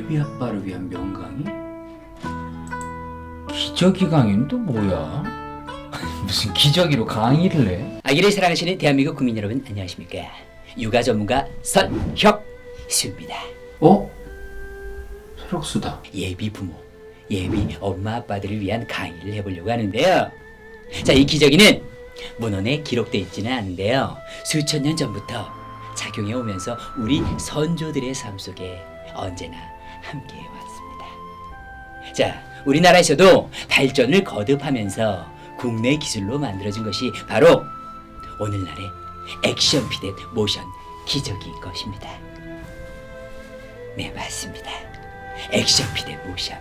예비 아빠를 위한 명강의? 기저귀 강의는 또 뭐야? 무슨 기저귀로 강의를 해? 아기를 사랑하시는 대한민국 국민 여러분 안녕하십니까? 육아 전문가 선혁수입니다. 어? 새록수다. 예비 부모, 예비 엄마 아빠들을 위한 강의를 해보려고 하는데요. 자, 이 기저귀는 문헌에 기록돼 있지는 않은데요. 수천 년 전부터 작용해 오면서 우리 선조들의 삶 속에 언제나 함께 왔습니다. 자, 우리나라에서도 발전을 거듭하면서 국내 기술로 만들어진 것이 바로 오늘날의 액션 피된 모션 기저귀인 것입니다. 네, 맞습니다. 액션 피된 모션.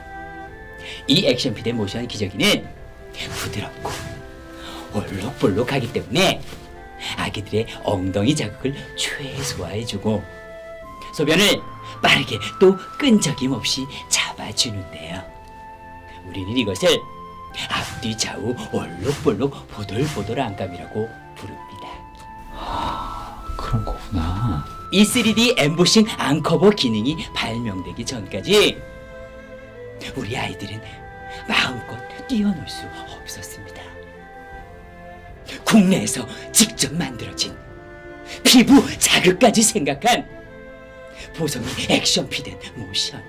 이 액션 피된 모션 기저귀는 부드럽고 올록볼록하기 때문에 아기들의 엉덩이 자극을 최소화해주고 소변을 빠르게 또 끈적임 없이 잡아주는데요. 우리는 이것을 앞뒤 좌우 올록볼록 보들보들 안감이라고 부릅니다. 그런 거구나. 이 3D 엠보싱 앙커버 기능이 발명되기 전까지 우리 아이들은 마음껏 뛰어놀 수 없었습니다. 국내에서 직접 만들어진 피부 자극까지 생각한 보성이 액션 피된 모션.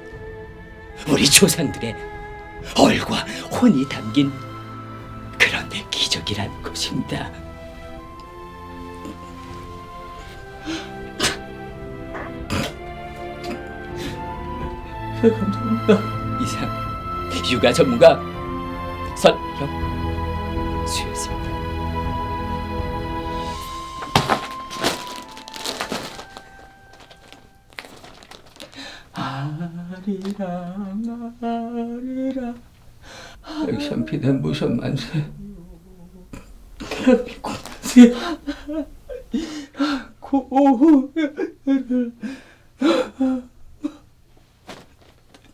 우리 조상들의 얼과 혼이 담긴 그런 기적이라는 것입니다. 감사합니다. 이상 육아 전문가 선혁 수였습니다. 아리랑 아리랑 액션 피된 모션 만세 대한민국 만세 고를